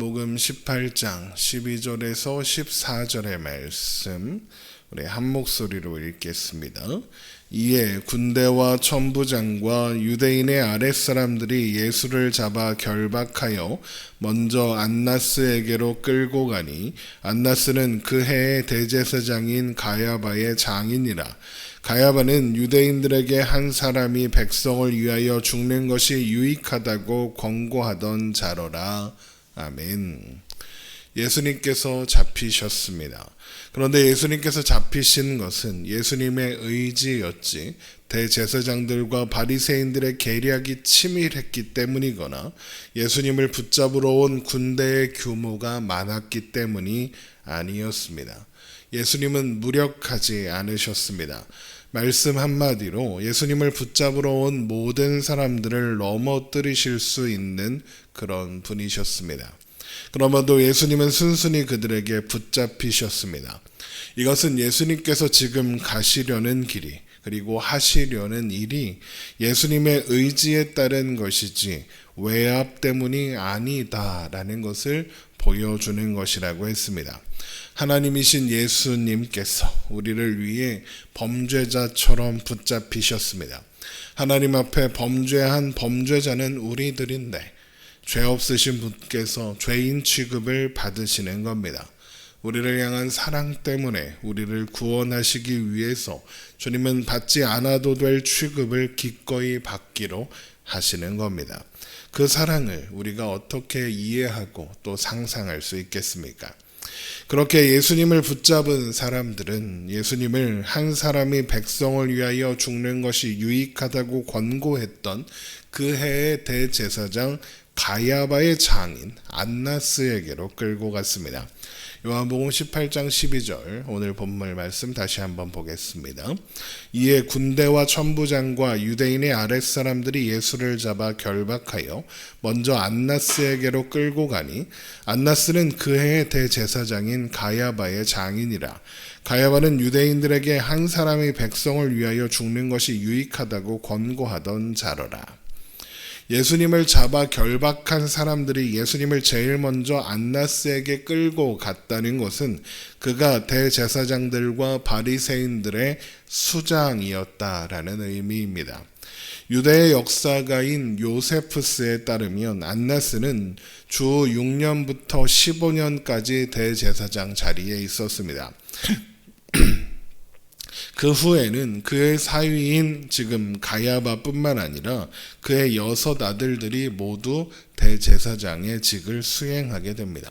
요한복음 18장 12절에서 14절의 말씀 우리 한 목소리로 읽겠습니다. 이에 군대와 천부장과 유대인의 아랫사람들이 예수를 잡아 결박하여 먼저 안나스에게로 끌고 가니 안나스는 그 해의 대제사장인 가야바의 장인이라 가야바는 유대인들에게 한 사람이 백성을 위하여 죽는 것이 유익하다고 권고하던 자로라. 아멘. 예수님께서 잡히셨습니다. 그런데 예수님께서 잡히신 것은 예수님의 의지였지 대제사장들과 바리새인들의 계략이 치밀했기 때문이거나 예수님을 붙잡으러 온 군대의 규모가 많았기 때문이 아니었습니다. 예수님은 무력하지 않으셨습니다. 말씀 한마디로 예수님을 붙잡으러 온 모든 사람들을 넘어뜨리실 수 있는 그런 분이셨습니다. 그러면도 예수님은 순순히 그들에게 붙잡히셨습니다. 이것은 예수님께서 지금 가시려는 길이 그리고 하시려는 일이 예수님의 의지에 따른 것이지 외압 때문이 아니다라는 것을 보여주는 것이라고 했습니다. 하나님이신 예수님께서 우리를 위해 범죄자처럼 붙잡히셨습니다. 하나님 앞에 범죄한 범죄자는 우리들인데 죄 없으신 분께서 죄인 취급을 받으시는 겁니다. 우리를 향한 사랑 때문에 우리를 구원하시기 위해서 주님은 받지 않아도 될 취급을 기꺼이 받기로 하시는 겁니다. 그 사랑을 우리가 어떻게 이해하고 또 상상할 수 있겠습니까? 그렇게 예수님을 붙잡은 사람들은 예수님을 한 사람이 백성을 위하여 죽는 것이 유익하다고 권고했던 그 해의 대제사장 가야바의 장인 안나스에게로 끌고 갔습니다. 요한복음 18장 12절 오늘 본문 말씀 다시 한번 보겠습니다. 이에 군대와 천부장과 유대인의 아랫사람들이 예수를 잡아 결박하여 먼저 안나스에게로 끌고 가니 안나스는 그 해의 대제사장인 가야바의 장인이라 가야바는 유대인들에게 한 사람이 백성을 위하여 죽는 것이 유익하다고 권고하던 자로라. 예수님을 잡아 결박한 사람들이 예수님을 제일 먼저 안나스에게 끌고 갔다는 것은 그가 대제사장들과 바리새인들의 수장이었다라는 의미입니다. 유대의 역사가인 요세프스에 따르면 안나스는 주 6년부터 15년까지 대제사장 자리에 있었습니다. 그 후에는 그의 사위인 지금 가야바뿐만 아니라 그의 여섯 아들들이 모두 대제사장의 직을 수행하게 됩니다.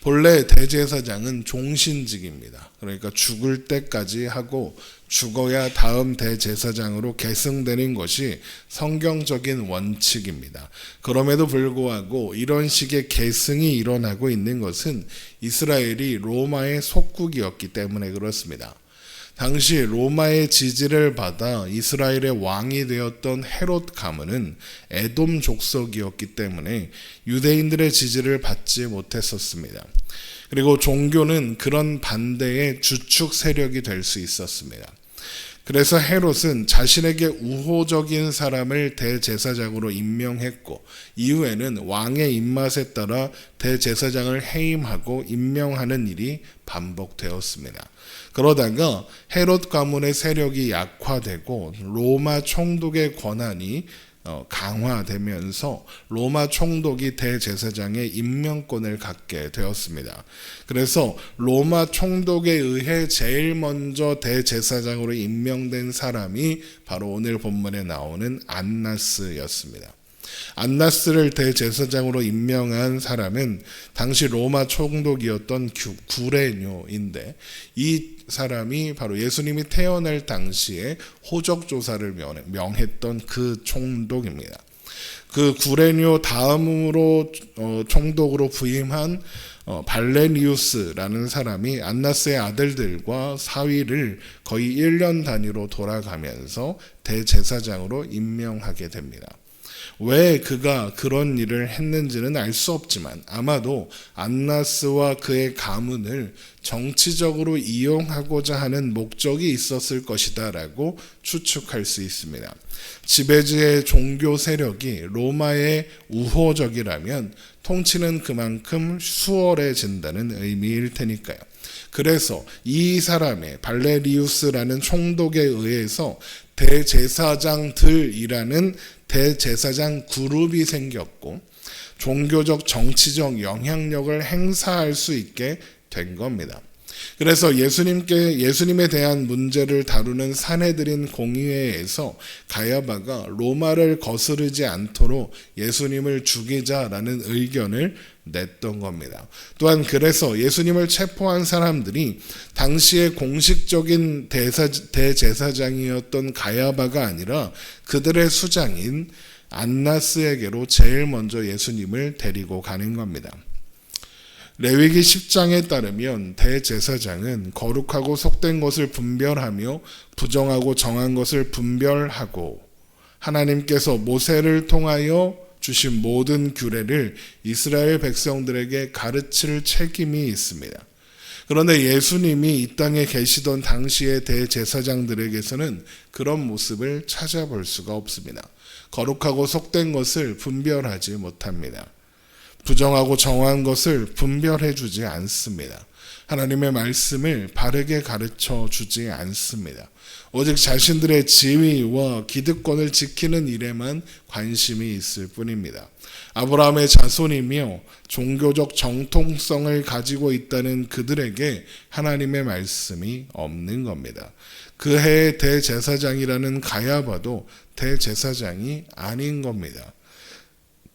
본래 대제사장은 종신직입니다. 그러니까 죽을 때까지 하고 죽어야 다음 대제사장으로 계승되는 것이 성경적인 원칙입니다. 그럼에도 불구하고 이런 식의 계승이 일어나고 있는 것은 이스라엘이 로마의 속국이었기 때문에 그렇습니다. 당시 로마의 지지를 받아 이스라엘의 왕이 되었던 헤롯 가문은 에돔 족속이었기 때문에 유대인들의 지지를 받지 못했었습니다. 그리고 종교는 그런 반대의 주축 세력이 될 수 있었습니다. 그래서 헤롯은 자신에게 우호적인 사람을 대제사장으로 임명했고 이후에는 왕의 입맛에 따라 대제사장을 해임하고 임명하는 일이 반복되었습니다. 그러다가 헤롯 가문의 세력이 약화되고 로마 총독의 권한이 어, 강화되면서 로마 총독이 대제사장의 임명권을 갖게 되었습니다. 그래서 로마 총독에 의해 제일 먼저 대제사장으로 임명된 사람이 바로 오늘 본문에 나오는 안나스였습니다. 안나스를 대제사장으로 임명한 사람은 당시 로마 총독이었던 구레뇨인데 이 사람이 바로 예수님이 태어날 당시에 호적 조사를 명했던 그 총독입니다. 그 구레뇨 다음으로 어, 총독으로 부임한 어, 발레니우스라는 사람이 안나스의 아들들과 사위를 거의 1년 단위로 돌아가면서 대제사장으로 임명하게 됩니다. 왜 그가 그런 일을 했는지는 알 수 없지만 아마도 안나스와 그의 가문을 정치적으로 이용하고자 하는 목적이 있었을 것이다라고 추측할 수 있습니다. 지배지의 종교 세력이 로마의 우호적이라면 통치는 그만큼 수월해진다는 의미일 테니까요. 그래서 이 사람의 발레리우스라는 총독에 의해서 대제사장들이라는 대제사장 그룹이 생겼고 종교적 정치적 영향력을 행사할 수 있게 된 겁니다. 그래서 예수님께 예수님에 대한 문제를 다루는 사내들인 공의회에서 가야바가 로마를 거스르지 않도록 예수님을 죽이자라는 의견을 냈던 겁니다. 또한 그래서 예수님을 체포한 사람들이 당시의 공식적인 대사, 대제사장이었던 가야바가 아니라 그들의 수장인 안나스에게로 제일 먼저 예수님을 데리고 가는 겁니다. 레위기 10장에 따르면 대제사장은 거룩하고 속된 것을 분별하며 부정하고 정한 것을 분별하고 하나님께서 모세를 통하여 주신 모든 규례를 이스라엘 백성들에게 가르칠 책임이 있습니다. 그런데 예수님이 이 땅에 계시던 당시의 대제사장들에게서는 그런 모습을 찾아볼 수가 없습니다. 거룩하고 속된 것을 분별하지 못합니다. 부정하고 정한 것을 분별해 주지 않습니다. 하나님의 말씀을 바르게 가르쳐 주지 않습니다. 오직 자신들의 지위와 기득권을 지키는 일에만 관심이 있을 뿐입니다. 아브라함의 자손이며 종교적 정통성을 가지고 있다는 그들에게 하나님의 말씀이 없는 겁니다. 그 해의 대제사장이라는 가야바도 대제사장이 아닌 겁니다.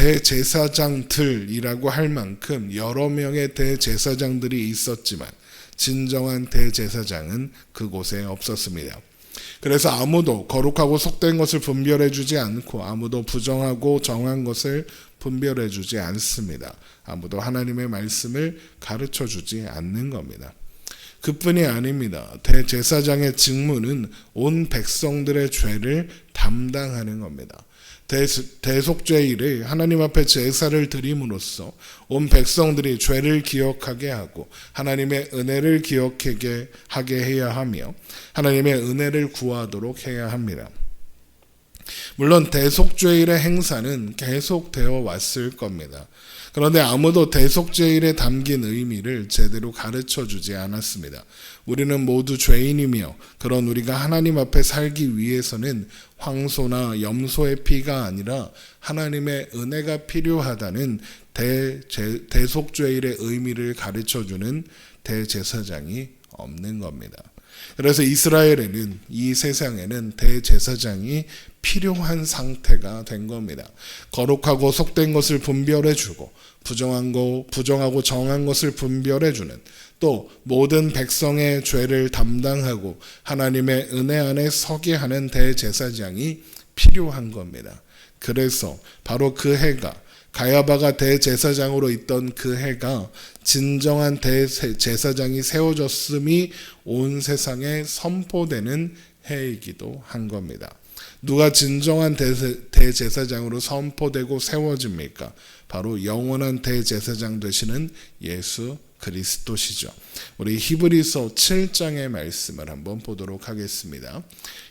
대제사장들이라고 할 만큼 여러 명의 대제사장들이 있었지만 진정한 대제사장은 그곳에 없었습니다. 그래서 아무도 거룩하고 속된 것을 분별해 주지 않고 아무도 부정하고 정한 것을 분별해 주지 않습니다. 아무도 하나님의 말씀을 가르쳐 주지 않는 겁니다. 그뿐이 아닙니다. 대제사장의 직무는 온 백성들의 죄를 담당하는 겁니다. 대속죄일에 하나님 앞에 제사를 드림으로써 온 백성들이 죄를 기억하게 하고 하나님의 은혜를 기억하게 하게 해야 하며 하나님의 은혜를 구하도록 해야 합니다. 물론 대속죄일의 행사는 계속되어 왔을 겁니다. 그런데 아무도 대속죄일에 담긴 의미를 제대로 가르쳐 주지 않았습니다. 우리는 모두 죄인이며 그런 우리가 하나님 앞에 살기 위해서는 황소나 염소의 피가 아니라 하나님의 은혜가 필요하다는 대 제, 대속죄일의 의미를 가르쳐 주는 대제사장이 없는 겁니다. 그래서 이스라엘에는 이 세상에는 대제사장이 필요한 상태가 된 겁니다. 거룩하고 속된 것을 분별해 주고 부정한 거 부정하고 정한 것을 분별해 주는 또 모든 백성의 죄를 담당하고 하나님의 은혜 안에 서게 하는 대제사장이 필요한 겁니다. 그래서 바로 그 해가 가야바가 대제사장으로 있던 그 해가 진정한 대제사장이 세워졌음이 온 세상에 선포되는 해이기도 한 겁니다. 누가 진정한 대제사장으로 선포되고 세워집니까? 바로 영원한 대제사장 되시는 예수 그리스도시죠. 우리 히브리서 7장의 말씀을 한번 보도록 하겠습니다.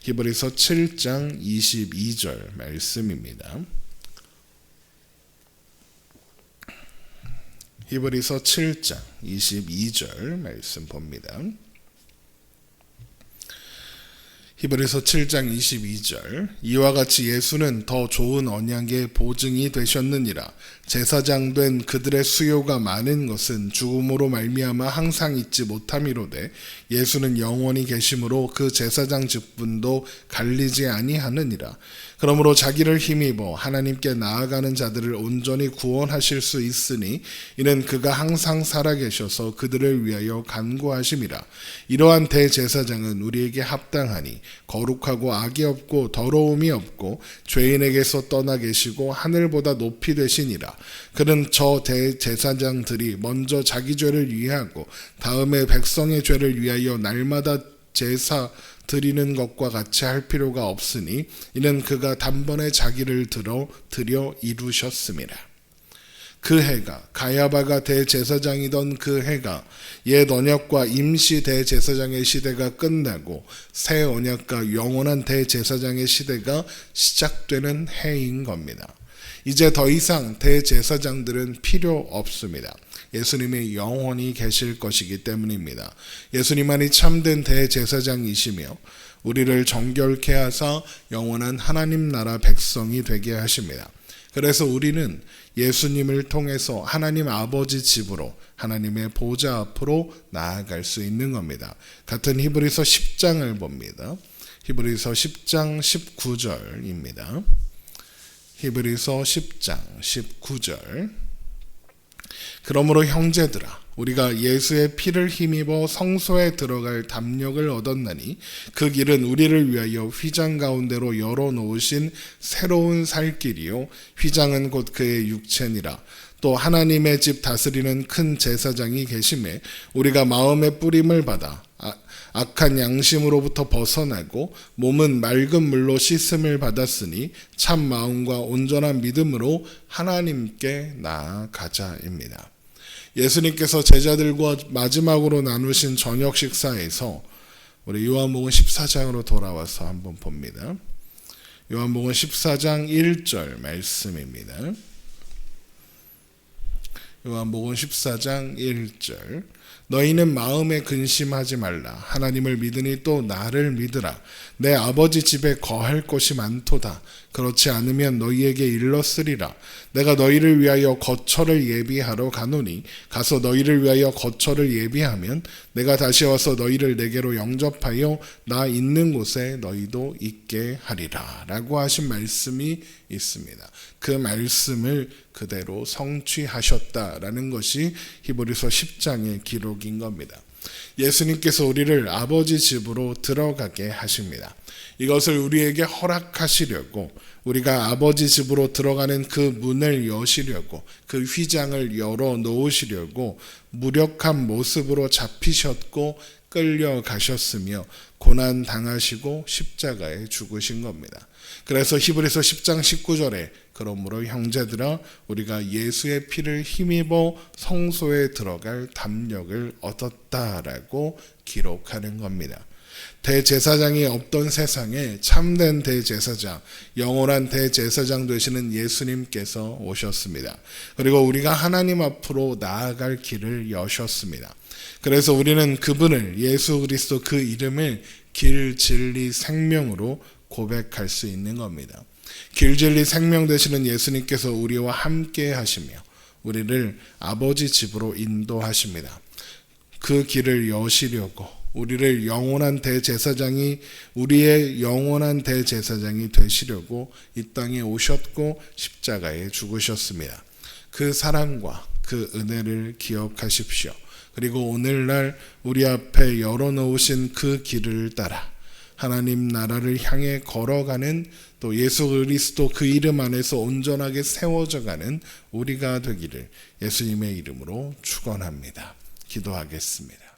히브리서 7장 22절 말씀입니다. 히브리서 7장 22절 말씀 봅니다. 히브리서 7장 22절 이와 같이 예수는 더 좋은 언약의 보증이 되셨느니라 제사장 된 그들의 수요가 많은 것은 죽음으로 말미암아 항상 있지 못함이로되 예수는 영원히 계심으로 그 제사장 직분도 갈리지 아니하느니라 그러므로 자기를 힘입어 하나님께 나아가는 자들을 온전히 구원하실 수 있으니 이는 그가 항상 살아계셔서 그들을 위하여 간구하심이라. 이러한 대제사장은 우리에게 합당하니 거룩하고 악이 없고 더러움이 없고 죄인에게서 떠나 계시고 하늘보다 높이 되시니라. 그는 저 대제사장들이 먼저 자기 죄를 위하고 다음에 백성의 죄를 위하여 날마다 제사 드리는 것과 같이 할 필요가 없으니 이는 그가 단번에 자기를 들어 들여 이루셨습니다. 그 해가 가야바가 대제사장이던 그 해가 옛 언약과 임시 대제사장의 시대가 끝나고 새 언약과 영원한 대제사장의 시대가 시작되는 해인 겁니다. 이제 더 이상 대제사장들은 필요 없습니다. 예수님이 영원히 계실 것이기 때문입니다. 예수님만이 참된 대제사장이시며 우리를 정결케 하사 영원한 하나님 나라 백성이 되게 하십니다. 그래서 우리는 예수님을 통해서 하나님 아버지 집으로 하나님의 보좌 앞으로 나아갈 수 있는 겁니다. 같은 히브리서 10장을 봅니다. 히브리서 10장 19절입니다. 히브리서 10장 19절. 그러므로 형제들아 우리가 예수의 피를 힘입어 성소에 들어갈 담력을 얻었나니 그 길은 우리를 위하여 휘장 가운데로 열어 놓으신 새로운 살 길이요. 휘장은 곧 그의 육체니라. 또 하나님의 집 다스리는 큰 제사장이 계심에 우리가 마음의 뿌림을 받아 아, 악한 양심으로부터 벗어나고 몸은 맑은 물로 씻음을 받았으니 참 마음과 온전한 믿음으로 하나님께 나아가자입니다. 예수님께서 제자들과 마지막으로 나누신 저녁 식사에서 우리 요한복음 14장으로 돌아와서 한번 봅니다. 요한복음 14장 1절 말씀입니다. 요한복음 14장 1절 너희는 마음에 근심하지 말라. 하나님을 믿으니 또 나를 믿으라. 내 아버지 집에 거할 곳이 많도다 그렇지 않으면 너희에게 일렀으리라. 내가 너희를 위하여 거처를 예비하러 가노니 가서 너희를 위하여 거처를 예비하면 내가 다시 와서 너희를 내게로 영접하여 나 있는 곳에 너희도 있게 하리라. 라고 하신 말씀이 있습니다. 그 말씀을 그대로 성취하셨다라는 것이 히브리서 10장의 기록인 겁니다. 예수님께서 우리를 아버지 집으로 들어가게 하십니다. 이것을 우리에게 허락하시려고 우리가 아버지 집으로 들어가는 그 문을 여시려고 그 휘장을 열어 놓으시려고 무력한 모습으로 잡히셨고 끌려가셨으며 고난 당하시고 십자가에 죽으신 겁니다. 그래서 히브리서 10장 19절에 그러므로 형제들아 우리가 예수의 피를 힘입어 성소에 들어갈 담력을 얻었다라고 기록하는 겁니다. 대제사장이 없던 세상에 참된 대제사장, 영원한 대제사장 되시는 예수님께서 오셨습니다. 그리고 우리가 하나님 앞으로 나아갈 길을 여셨습니다. 그래서 우리는 그분을 예수 그리스도 그 이름을 길, 진리, 생명으로 고백할 수 있는 겁니다. 길, 진리, 생명 되시는 예수님께서 우리와 함께 하시며 우리를 아버지 집으로 인도하십니다. 그 길을 여시려고 우리를 영원한 대제사장이 우리의 영원한 대제사장이 되시려고 이 땅에 오셨고 십자가에 죽으셨습니다. 그 사랑과 그 은혜를 기억하십시오. 그리고 오늘날 우리 앞에 열어놓으신 그 길을 따라 하나님 나라를 향해 걸어가는 또 예수 그리스도 그 이름 안에서 온전하게 세워져 가는 우리가 되기를 예수님의 이름으로 축원합니다. 기도하겠습니다.